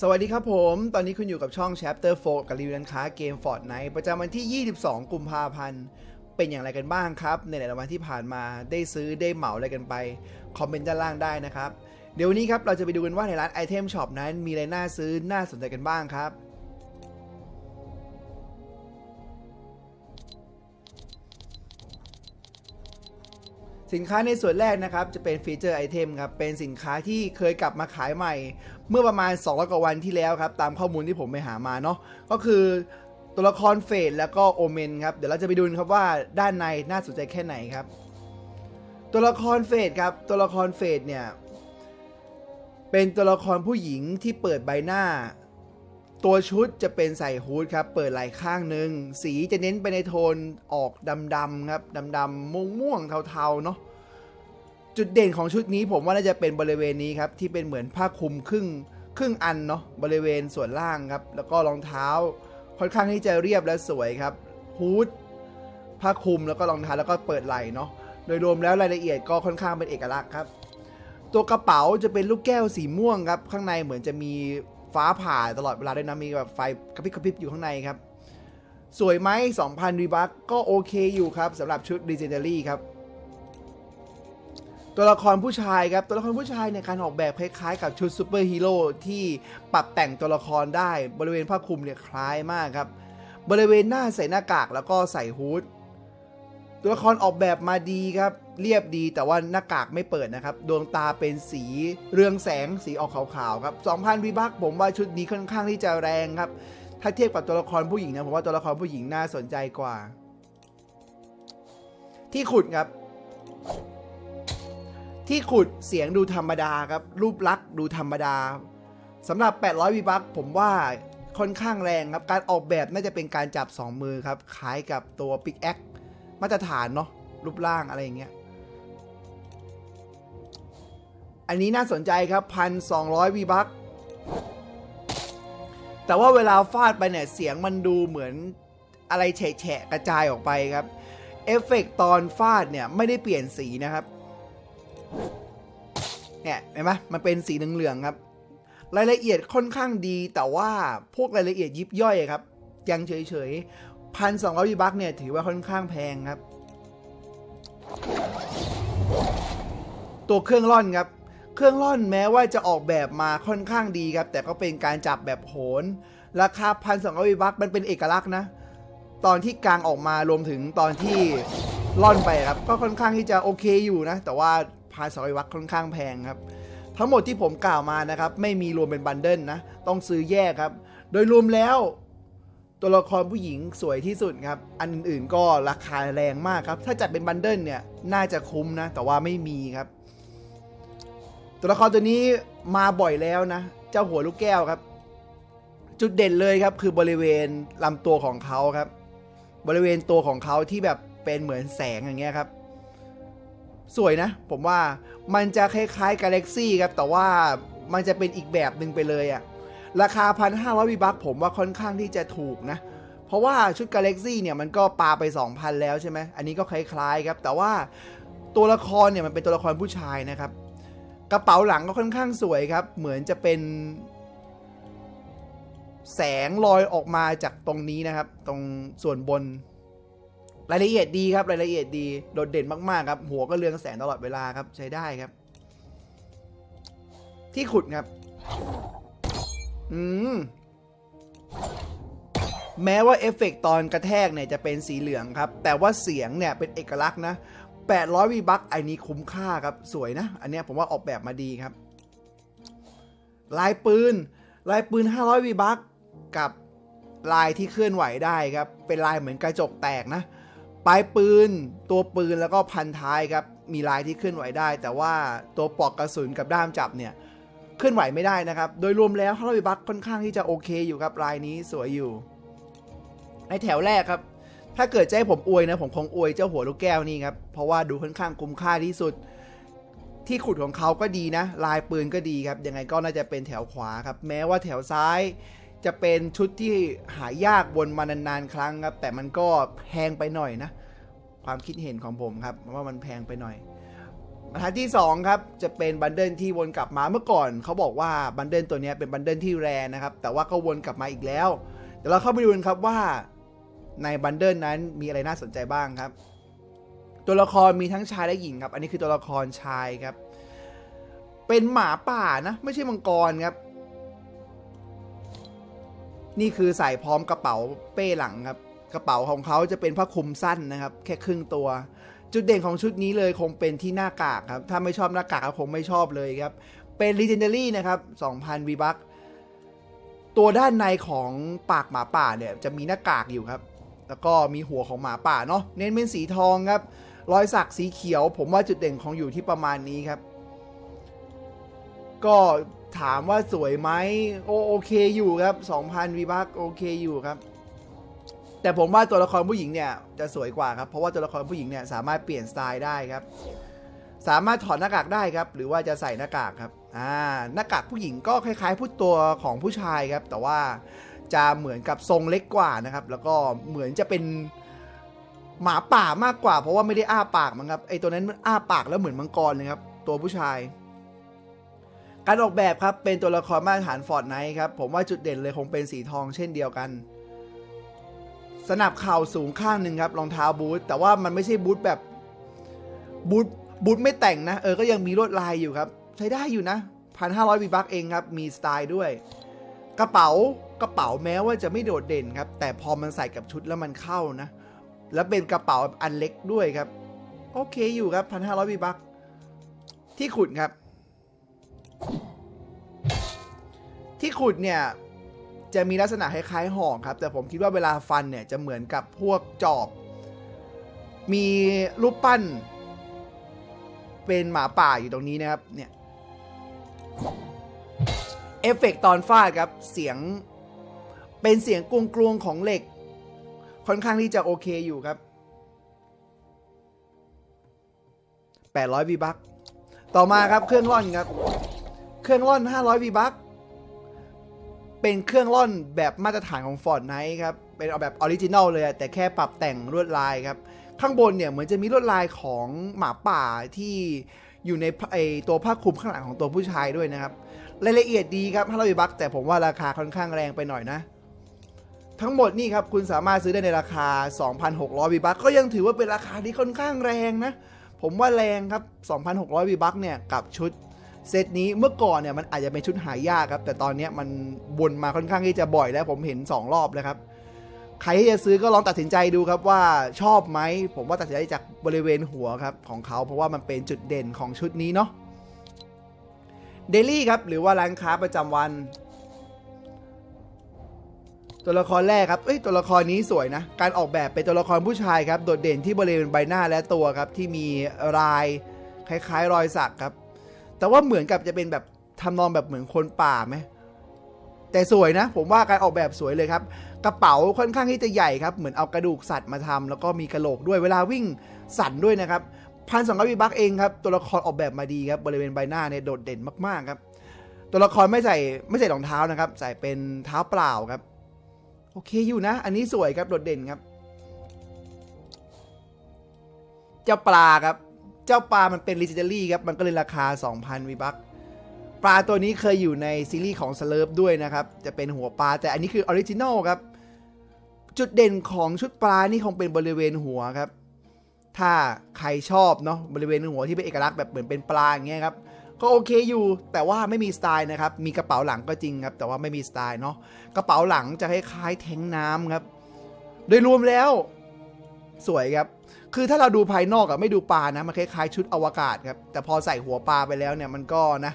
สวัสดีครับผม ตอนนี้คุณอยู่กับช่อง Chapter 4 กับรีวิวร้านค้าเกม Fortnite ประจำวันที่ 22 กุมภาพันธ์ เป็นอย่างไรกันบ้างครับ ในหลายวันที่ผ่านมาได้ซื้อได้เหมาอะไรกันไป คอมเมนต์ด้านล่างได้นะครับ เดี๋ยววันนี้ครับเราจะไปดูกันว่าในร้านไอเทมช็อปนั้นมีอะไรน่าซื้อน่าสนใจกันบ้างครับ สินค้าในส่วนแรกนะครับจะเป็นฟีเจอร์ไอเทมครับเป็นสินค้าที่เคยกลับมาขายใหม่ เมื่อประมาณ200กว่าวันที่แล้วครับตามข้อมูลที่ผมไปหามาเนาะก็คือตัวละครเฟดแล้วก็โอเมนครับเดี๋ยวเราจะไปดูครับว่าด้านในน่าสนใจแค่ไหนครับ ตัวละครเฟดครับตัวละครเฟดเนี่ยเป็นตัวละครผู้หญิงที่เปิดใบหน้า ตัวชุดจะเป็นใส่ฮูดครับเปิดไหล่ข้างหนึ่งสีจะเน้นไปในโทนออกดำๆครับดำๆม่วงๆเทาๆเนาะจุดเด่นของชุดนี้ผมว่าน่าจะเป็นบริเวณนี้ครับที่เป็นเหมือนผ้าคลุมครึ่งครึ่งอันเนาะบริเวณส่วนล่างครับแล้วก็รองเท้า ค่อนข้างที่จะเรียบและสวยครับฮูดผ้าคลุมแล้วก็รองเท้าแล้วก็เปิดไหล่เนาะโดยรวมแล้วรายละเอียดก็ค่อนข้างเป็นเอกลักษณ์ครับ ตัวกระเป๋าจะเป็นลูกแก้วสีม่วงครับ ข้างในเหมือนจะมี ฟ้าผ่าตลอดเวลาด้วยนะ มีแบบไฟกระพริบกระพริบอยู่ข้างในครับ สวยไหม2,000 รีบัคก็โอเคอยู่ครับสำหรับชุด Legendary ครับ ตัวละครผู้ชายครับ ตัวละครผู้ชายในการออกแบบคล้ายๆ กับชุดซูเปอร์ฮีโร่ที่ปรับแต่งตัวละครได้บริเวณผ้าคลุมเนี่ยคล้ายมากครับ บริเวณหน้าใส่หน้ากากแล้วก็ใส่ฮูด ตัวละครออกแบบมาดีครับ เรียบดีแต่ว่าหน้ากากไม่เปิดนะครับ ดวงตาเป็นสีเรืองแสงสีออกขาวๆครับ2,000วิบักผมว่าชุดนี้ค่อนข้างที่จะแรงครับ ถ้าเทียบกับตัวละครผู้หญิงนะผมว่าตัวละครผู้หญิงน่าสนใจกว่า ที่ขุดครับ ที่ขุดเสียงดูธรรมดาครับ รูปลักษ์ดูธรรมดาสำหรับ 800วิบักผมว่าค่อนข้างแรงครับ การออกแบบน่าจะเป็นการจับ 2 มือครับคล้ายกับตัว p i c แอค มาตรฐานเนาะรูปร่างอะไรอย่างเงี้ย อันนี้น่าสนใจครับ1,200วีบัคแต่ว่าเวลาฟาดไปเนี่ยเสียงมันดูเหมือนอะไรแฉะกระจายออกไปครับเอฟเฟกต์ตอนฟาดเนี่ยไม่ได้เปลี่ยนสีนะครับเนี่ยเห็นไหมมันเป็นสีเหลืองๆครับ รายละเอียดค่อนข้างดีแต่ว่าพวกรายละเอียดยิบย่อยครับ ยังเฉยๆ พันสองร้อยบัคเนี่ย ถือว่าค่อนข้างแพงครับ ตัวเครื่องร่อนครับ เครื่องร่อนแม้ว่าจะออกแบบมาค่อนข้างดีครับ แต่ก็เป็นการจับแบบโหน ราคาพันสองร้อยบัคมันเป็นเอกลักษณ์นะ ตอนที่กลางออกมารวมถึงตอนที่ล่อนไปครับ ก็ค่อนข้างที่จะโอเคอยู่นะ แต่ว่าพันสองร้อยบัคค่อนข้างแพงครับทั้งหมดที่ผมกล่าวมานะครับ ไม่มีรวมเป็นบันเดิลนะ ต้องซื้อแยกครับ โดยรวมแล้ว ตัวละครผู้หญิงสวยที่สุดครับ อันอื่นๆก็ราคาแรงมากครับ ถ้าจัดเป็นบันเดิลเนี่ย น่าจะคุ้มนะ แต่ว่าไม่มีครับ ตัวละครตัวนี้มาบ่อยแล้วนะ เจ้าหัวลูกแก้วครับ จุดเด่นเลยครับ คือบริเวณลำตัวของเขาครับ บริเวณตัวของเขาที่แบบเป็นเหมือนแสงอย่างเงี้ยครับ สวยนะ ผมว่ามันจะคล้ายๆกาแล็กซี่ครับ แต่ว่ามันจะเป็นอีกแบบหนึ่งไปเลยอะ ราคา 1,500วิบัคผมว่าค่อนข้างที่จะถูกนะ เพราะว่าชุดกาแล็กซี่เนี่ยมันก็ปาไป 2,000 แล้วใช่ไหมอันนี้ก็คล้ายๆครับ แต่ว่าตัวละครเนี่ยมันเป็นตัวละครผู้ชายนะครับ กระเป๋าหลังก็ค่อนข้างสวยครับ เหมือนจะเป็น แสงลอยออกมาจากตรงนี้นะครับ ตรงส่วนบนรายละเอียดดีครับ รายละเอียดดีโดดเด่นมากๆครับ หัวก็เรืองแสงตลอดเวลาครับใช้ได้ครับ ที่ขุดครับ อืม แม้ว่าเอฟเฟกต์ตอนกระแทกเนี่ยจะเป็นสีเหลืองครับ แต่ว่าเสียงเนี่ยเป็นเอกลักษณ์นะ 800วีบัคไอ้นี้คุ้มค่าครับ สวยนะ อันนี้ผมว่าออกแบบมาดีครับ ลายปืน ลายปืน 500วีบัคกับลายที่เคลื่อนไหวได้ครับ เป็นลายเหมือนกระจกแตกนะ ปลายปืน ตัวปืนแล้วก็พันท้ายครับ มีลายที่เคลื่อนไหวได้ แต่ว่าตัวปลอกกระสุนกับด้ามจับเนี่ย เคลื่อนไหวไม่ได้นะครับ โดยรวมแล้วฮาร์วีบัคค่อนข้างที่จะโอเคอยู่ครับลายนี้สวยอยู่ ในแถวแรกครับ ถ้าเกิดจะให้ผมอวยนะ ผมคงอวยเจ้าหัวลูกแก้วนี่ครับ เพราะว่าดูค่อนข้างคุ้มค่าที่สุด ที่ขุดของเขาก็ดีนะ ลายปืนก็ดีครับ ยังไงก็น่าจะเป็นแถวขวาครับ แม้ว่าแถวซ้ายจะเป็นชุดที่หายากวนมานานๆครั้งครับ แต่มันก็แพงไปหน่อยนะ ความคิดเห็นของผมครับว่ามันแพงไปหน่อย บรรทัดที่ 2 ครับ จะเป็นบันเดิลที่วนกลับมาเมื่อก่อน เขาบอกว่าบันเดิลตัวนี้เป็นบันเดิลที่แรนะครับ แต่ว่าก็วนกลับมาอีกแล้ว เดี๋ยวเราเข้าไปดูกันครับว่าในบันเดิลนั้นมีอะไรน่าสนใจบ้างครับ ตัวละครมีทั้งชายและหญิงครับ อันนี้คือตัวละครชายครับ เป็นหมาป่านะ ไม่ใช่มังกรครับ นี่คือใส่พร้อมกระเป๋าเป้หลังครับ กระเป๋าของเขาจะเป็นผ้าคลุมสั้นนะครับ แค่ครึ่งตัว จุดเด่นของชุดนี้เลยคงเป็นที่หน้ากากครับ ถ้าไม่ชอบหน้ากากก็คงไม่ชอบเลยครับ เป็น Legendary นะครับ 2,000 V buck ตัวด้านในของปากหมาป่าเนี่ยจะมีหน้ากากอยู่ครับ แล้วก็มีหัวของหมาป่าเนาะ เน้นเป็นสีทองครับ รอยสักสีเขียว ผมว่าจุดเด่นของอยู่ที่ประมาณนี้ครับ ก็ถามว่าสวยไหมโอโอเคอยู่ครับ 2,000 V buck โอเคอยู่ครับ แต่ผมว่าตัวละครผู้หญิงเนี่ยจะสวยกว่าครับ เพราะว่าตัวละครผู้หญิงเนี่ยสามารถเปลี่ยนสไตล์ได้ครับ สามารถถอดหน้ากากได้ครับ หรือว่าจะใส่หน้ากากครับ อ่า หน้ากากผู้หญิงก็คล้ายๆผู้ตัวของผู้ชายครับ แต่ว่าจะเหมือนกับทรงเล็กกว่านะครับ แล้วก็เหมือนจะเป็นหมาป่ามากกว่า เพราะว่าไม่ได้อ้าปากมั้งครับ ไอตัวนั้นมันอ้าปากแล้วเหมือนมังกรเลยครับ ตัวผู้ชาย การออกแบบครับเป็นตัวละครมาตรฐานฟอร์ดไนท์ครับ ผมว่าจุดเด่นเลยคงเป็นสีทองเช่นเดียวกัน สนับเข่าสูงข้างหนึ่งครับรองเท้าบูทแต่ว่ามันไม่ใช่บูทแบบบูทบูทไม่แต่งนะ เออก็ยังมีลวดลายอยู่ครับ ใช้ได้อยู่นะพันห้าร้อยวีบักเองครับ มีสไตล์ด้วย กระเป๋ากระเป๋าแม้ว่าจะไม่โดดเด่นครับ แต่พอมันใส่กับชุดแล้วมันเข้านะ แล้วเป็นกระเป๋าอันเล็กด้วยครับ โอเคอยู่ครับพันห้าร้อยวีบักที่ขุดครับ ที่ขุดเนี่ย จะมีลักษณะคล้ายๆหอกครับ แต่ผมคิดว่าเวลาฟันเนี่ยจะเหมือนกับพวกจอบ มีรูปปั้น เป็นหมาป่าอยู่ตรงนี้นะครับเนี่ยเอฟเฟกต์ตอนฟาดครับเสียงเป็นเสียงกลวงๆของเหล็ก ค่อนข้างที่จะโอเคอยู่ครับ 800วีบัคต่อมาครับเครื่องร่อนครับ เครื่องร่อน 500วีบัค เป็นเครื่องร่อนแบบมาตรฐานของ Ford Night ครับ เป็นเอาแบบออริจินัลเลยอะแต่แค่ปรับแต่งลวดลายครับ ข้างบนเนี่ยเหมือนจะมีลวดลายของหมาป่าที่อยู่ในไอตัวผ้าคลุมข้างหลังของตัวผู้ชายด้วยนะครับ รายละเอียดดีครับ500วิบักแต่ผมว่าราคาค่อนข้างแรงไปหน่อยนะ ทั้งหมดนี่ครับคุณสามารถซื้อได้ในราคา 2,600วิบักก็ยังถือว่าเป็นราคาที่ค่อนข้างแรงนะ ผมว่าแรงครับ 2,600วิบักเนี่ยกับชุด เซตนี้เมื่อก่อนเนี่ยมันอาจจะเป็นชุดหายากครับ แต่ตอนนี้มันวนมาค่อนข้างที่จะบ่อยแล้วผมเห็น 2 รอบแล้วครับ ใครที่จะซื้อก็ลองตัดสินใจดูครับว่าชอบไหม ผมว่าตัดสินใจจากบริเวณหัวครับของเขาเพราะว่ามันเป็นจุดเด่นของชุดนี้เนาะเดลี่ครับหรือว่าร้านค้าประจำวัน ตัวละครแรกครับเอ้ยตัวละครนี้สวยนะ การออกแบบเป็นตัวละครผู้ชายครับโดดเด่นที่บริเวณใบหน้าและตัวครับที่มีลายคล้ายๆ รอยสักครับ แต่ว่าเหมือนกับจะเป็นแบบทำนองแบบเหมือนคนป่าไหมแต่สวยนะ ผมว่าการออกแบบสวยเลยครับ กระเป๋าค่อนข้างที่จะใหญ่ครับ เหมือนเอากระดูกสัตว์มาทำแล้วก็มีกระโหลกด้วยเวลาวิ่งสั่นด้วยนะครับพันสองร้อยบักเองครับ ตัวละครออกแบบมาดีครับบริเวณใบหน้าเนี่ยโดดเด่นมากๆครับ ตัวละครไม่ใส่ไม่ใส่รองเท้านะครับ ใส่เป็นเท้าเปล่าครับ โอเคอยู่นะ อันนี้สวยครับโดดเด่นครับ เจ้าปลาครับ เจ้าปลามันเป็น legendary ครับ มันก็เลยราคา 2,000วีบักปลาตัวนี้เคยอยู่ในซีรีส์ของ Slurp ด้วยนะครับ จะเป็นหัวปลาแต่อันนี้คือออริจินอลครับ จุดเด่นของชุดปลานี่คงเป็นบริเวณหัวครับ ถ้าใครชอบเนาะบริเวณหัวที่เป็นเอกลักษณ์แบบเหมือนเป็นปลาอย่างเงี้ยครับก็โอเคอยู่ แต่ว่าไม่มีสไตล์นะครับ มีกระเป๋าหลังก็จริงครับ แต่ว่าไม่มีสไตล์เนาะกระเป๋าหลังจะคล้ายๆแทงน้ำครับ โดยรวมแล้ว สวยครับ คือถ้าเราดูภายนอกอะไม่ดูปลานะ มันคล้ายๆชุดอวกาศครับ แต่พอใส่หัวปลาไปแล้วเนี่ยมันก็นะ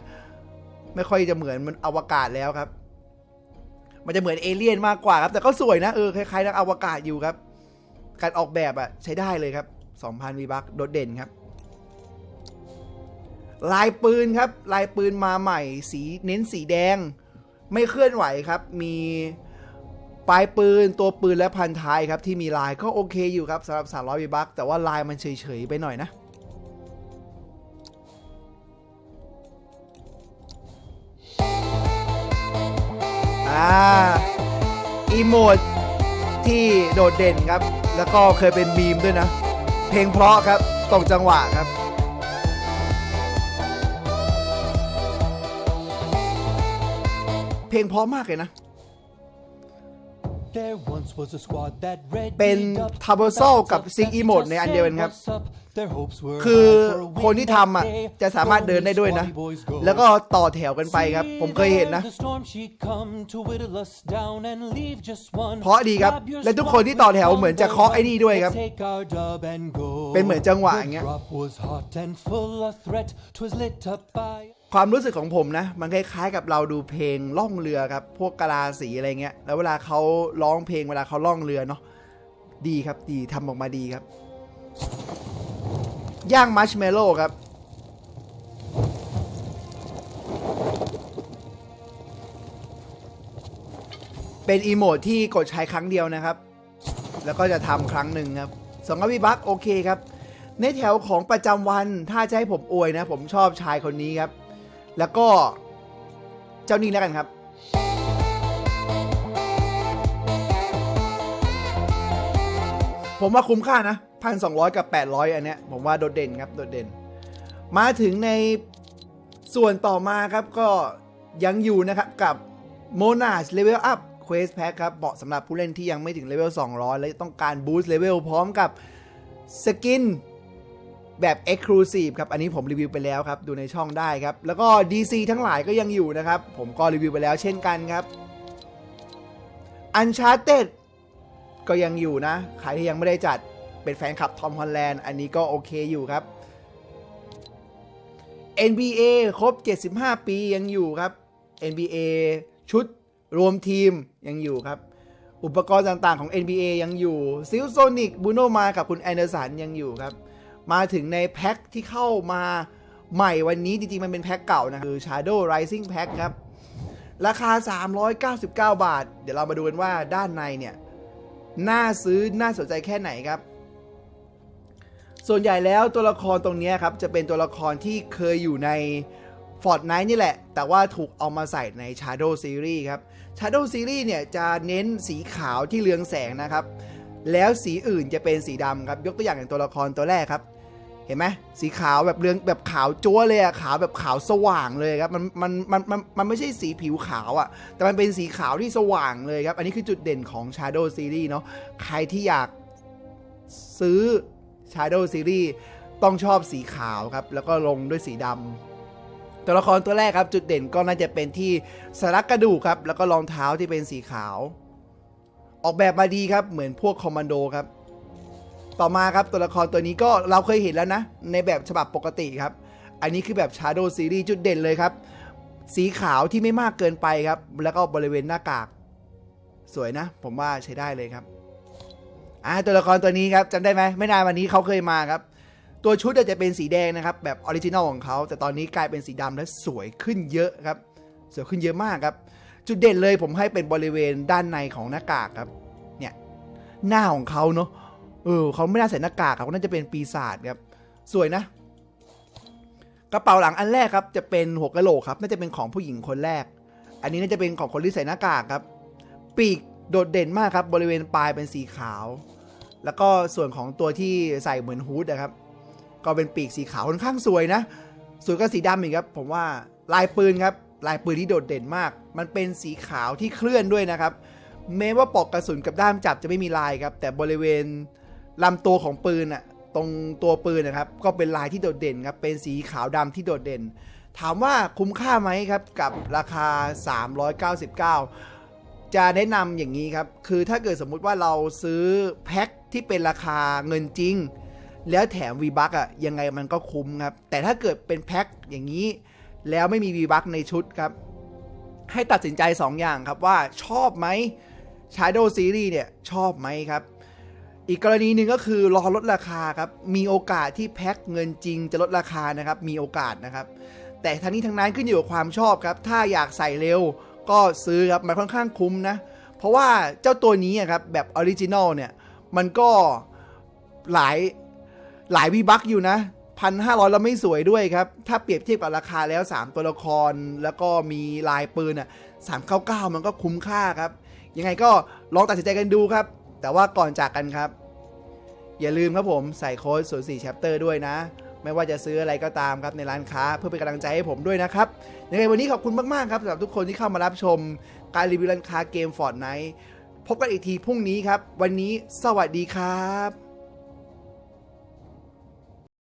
ไม่ค่อยจะเหมือนมันอวกาศแล้วครับ มันจะเหมือนเอเลี่ยนมากกว่าครับ แต่ก็สวยนะเออคล้ายๆนักอวกาศอยู่ครับ การออกแบบอะใช้ได้เลยครับ2,000วีบักโดดเด่นครับลายปืนครับ ลายปืนมาใหม่สีเน้นสีแดง ไม่เคลื่อนไหวครับ มี ปลายปืนตัวปืนและพันท้ายครับที่มีลายก็โอเคอยู่ครับสำหรับ 300 V-Bucks แต่ว่าลายมันเฉยๆไปหน่อยนะอีโมดที่โดดเด่นครับ แล้วก็เคยเป็นมีมด้วยนะ เพลงเพราะครับตรงจังหวะครับ เพลงเพราะมากเลยนะ There once was a squad that read เป็น Traversal กับ Sync Emote ในอันเดียวกันครับ คือคนที่ทำอะจะสามารถเดินได้ด้วยนะ แล้วก็ต่อแถวกันไปครับ ผมเคยเห็นนะ เพราะดีครับ และทุกคนที่ต่อแถวเหมือนจะเคาะไอ้นี่ด้วยครับ เป็นเหมือนจังหวะอย่างเงี้ยความรู้สึกของผมนะ มันคล้ายๆกับเราดูเพลงล่องเรือครับ พวกกะลาสีอะไรเงี้ย แล้วเวลาเขาร้องเพลงเวลาเขาล่องเรือเนาะดีครับดีทำออกมาดีครับ ย่างมัชเมลโล่ครับ เป็นอีโมดที่กดใช้ครั้งเดียวนะครับ แล้วก็จะทำครั้งหนึ่งครับสองอวิบักโอเคครับ ในแถวของประจำวันถ้าจะให้ผมอวยนะ ผมชอบชายคนนี้ครับ แล้วก็เจ้านี่แล้วกันครับ ผมว่าคุ้มค่านะพันสองกับ 800 อันเนี้ยผมว่าโดดเด่นครับโดดเด่น มาถึงในส่วนต่อมาครับก็ยังอยู่นะครับกับ Monarch Level Up Quest Pack ครับเหมาะสำหรับผู้เล่นที่ยังไม่ถึงเลเวล200 และต้องการ Boost Level พร้อมกับสกินแบบ Exclusive ครับ อันนี้ผมรีวิวไปแล้วครับ ดูในช่องได้ครับ แล้วก็ DC ทั้งหลายก็ยังอยู่นะครับ ผมก็รีวิวไปแล้วเช่นกันครับ Uncharted ก็ยังอยู่นะ ใครที่ยังไม่ได้จัดเป็นแฟนคลับทอมฮอลแลนด์อันนี้ก็โอเคอยู่ครับ NBA ครบ 75 ปียังอยู่ครับ NBA ชุดรวมทีมยังอยู่ครับ อุปกรณ์ต่างๆของ NBA ยังอยู่ซิลโซนิกบูโนมากับคุณแอนเดอร์สันยังอยู่ครับ มาถึงในแพ็คที่เข้ามาใหม่วันนี้จริงๆ มันเป็นแพ็คเก่านะ คือ Shadow Rising Pack ครับ ราคา 399 บาท เดี๋ยวเรามาดูกันว่าด้านในเนี่ย น่าซื้อน่าสนใจแค่ไหนครับ ส่วนใหญ่แล้วตัวละครตรงนี้ครับ จะเป็นตัวละครที่เคยอยู่ใน Fortnite นี่แหละ แต่ว่าถูกเอามาใส่ใน Shadow Series ครับ Shadow Series เนี่ยจะเน้นสีขาวที่เรืองแสงนะครับ แล้วสีอื่นจะเป็นสีดำครับ ยกตัวอย่างอย่างตัวละครตัวแรกครับ เห็นไหมสีขาวแบบเรืองแบบขาวจั๊วเลยอะขาวแบบขาวสว่างเลยครับมันมันมันมันมันไม่ใช่สีผิวขาวอะแต่มันเป็นสีขาวที่สว่างเลยครับ อันนี้คือจุดเด่นของ Shadow Series เนาะใครที่อยากซื้อ Shadow Series ต้องชอบสีขาวครับ แล้วก็ลงด้วยสีดำตัวละครตัวแรกครับ จุดเด่นก็น่าจะเป็นที่สลักกระดูกครับ แล้วก็รองเท้าที่เป็นสีขาว ออกแบบมาดีครับเหมือนพวกคอมมานโดครับ ต่อมาครับตัวละครตัวนี้ก็เราเคยเห็นแล้วนะ ในแบบฉบับปกติครับ อันนี้คือแบบ Shadow Series จุดเด่นเลยครับ สีขาวที่ไม่มากเกินไปครับ แล้วก็บริเวณหน้ากาก สวยนะ ผมว่าใช้ได้เลยครับอ่าตัวละครตัวนี้ครับจำได้ไหมไม่นานวันนี้เขาเคยมาครับ ตัวชุดอาจจะเป็นสีแดงนะครับ แบบออริจินอลของเขา แต่ตอนนี้กลายเป็นสีดำและสวยขึ้นเยอะครับ สวยขึ้นเยอะมากครับ จุดเด่นเลยผมให้เป็นบริเวณด้านในของหน้ากากครับ เนี่ยหน้าของเขาเนาะ เออเขาไม่น่าใส่หน้ากากครับเขาน่าจะเป็นปีศาจครับ สวยนะ กระเป๋าหลังอันแรกครับ จะเป็นหัวกะโหลกครับ น่าจะเป็นของผู้หญิงคนแรก อันนี้น่าจะเป็นของคนที่ใส่หน้ากากครับ ปีกโดดเด่นมากครับ บริเวณปลายเป็นสีขาว แล้วก็ส่วนของตัวที่ใส่เหมือนฮูดนะครับ ก็เป็นปีกสีขาวค่อนข้างสวยนะสวยกับสีดำอีกครับ ผมว่าลายปืนครับ ลายปืนที่โดดเด่นมาก มันเป็นสีขาวที่เคลื่อนด้วยนะครับแม้ว่าปอกกระสุนกับด้ามจับจะไม่มีลายครับ แต่บริเวณ ลำตัวของปืนอะตรงตัวปืนนะครับ ก็เป็นลายที่โดดเด่นครับ เป็นสีขาวดำที่โดดเด่น ถามว่าคุ้มค่าไหมครับ กับราคา 399 จะแนะนำอย่างนี้ครับ คือถ้าเกิดสมมุติว่าเราซื้อแพ็คที่เป็นราคาเงินจริง แล้วแถม V ีบักอะยังไงมันก็คุ้มครับ แต่ถ้าเกิดเป็นแพ็คอย่างนี้ แล้วไม่มี V ีบักในชุดครับ ให้ตัดสินใจ 2 อย่างครับว่าชอบไหม Shadow Series เนี่ยชอบไหมครับ อีกกรณีหนึ่งก็คือรอลดราคาครับมีโอกาสที่แพ็คเงินจริงจะลดราคานะครับมีโอกาสนะครับ แต่ทั้งนี้ทั้งนั้นขึ้นอยู่กับความชอบครับ ถ้าอยากใส่เร็วก็ซื้อครับมันค่อนข้างคุ้มนะ เพราะว่าเจ้าตัวนี้ครับแบบออริจินอลเนี่ยมันก็หลายหลายวีบักอยู่นะพันห้าร้อยแล้วไม่สวยด้วยครับ ถ้าเปรียบเทียบกับราคาแล้ว 3 ตัวละครแล้วก็มีลายปืนอะสามเก้าเก้ามันก็คุ้มค่าครับ ยังไงก็ลองตัดสินใจกันดูครับ แต่ว่าก่อนจากกันครับ อย่าลืมครับผมใส่โค้ด04 chapter ด้วยนะ ไม่ว่าจะซื้ออะไรก็ตามครับในร้านค้าเพื่อเป็นกำลังใจให้ผมด้วยนะครับยังไงวันนี้ขอบคุณมากๆครับสำหรับทุกคนที่เข้ามารับชมการรีวิวร้านค้าเกมฟอร์ดไนท์พบกันอีกทีพรุ่งนี้ครับ วันนี้สวัสดีครับ